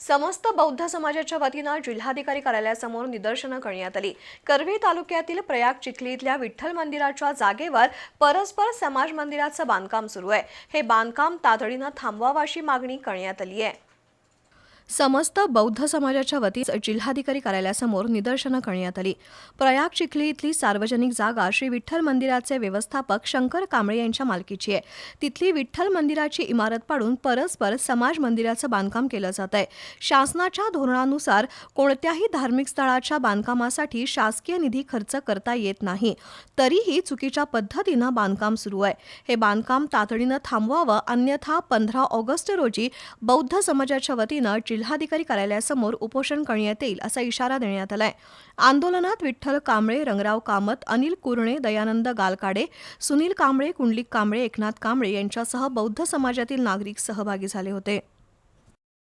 समस्त बौद्ध समाजाच्या वतीनं जिल्हाधिकारी कार्यालयासमोर निदर्शनं करण्यात आली. करवी तालुक्यातील प्रयाग चिखली इथल्या विठ्ठल मंदिराच्या जागेवर परस्पर समाज मंदिराचं बांधकाम सुरू आहे. हे बांधकाम तातडीनं थांबवावं अशी मागणी करण्यात आली आहे. समस्त बौद्ध समाजाच्या वतीनं जिल्हाधिकारी कार्यालयासमोर निदर्शनं करण्यात आली. प्रयाग चिखली इथली सार्वजनिक जागा श्री विठ्ठल मंदिराचे व्यवस्थापक शंकर कांबळे यांच्या मालकीची आहे. तिथली विठ्ठल मंदिराची इमारत पाडून परस्पर समाज मंदिराचं बांधकाम केलं जात आहे. शासनाच्या धोरणानुसार कोणत्याही धार्मिक स्थळाच्या बांधकामासाठी शासकीय निधी खर्च करता येत नाही. तरीही चुकीच्या पद्धतीनं बांधकाम सुरू आहे. हे बांधकाम तातडीनं थांबवावं अन्यथा पंधरा ऑगस्ट रोजी बौद्ध समाजाच्या वतीनं जिल्हाधिकारी कार्यालयासमोर उपोषण करण्यात येईल असा इशारा देण्यात आलाय. आंदोलनात विठ्ठल कांबळे रंगराव कामत अनिल कुरणे दयानंद गालकाडे सुनील कांबळे कुंडलिक कांबळे एकनाथ कांबळे यांच्यासह बौद्ध समाजातील नागरिक सहभागी झाले होते.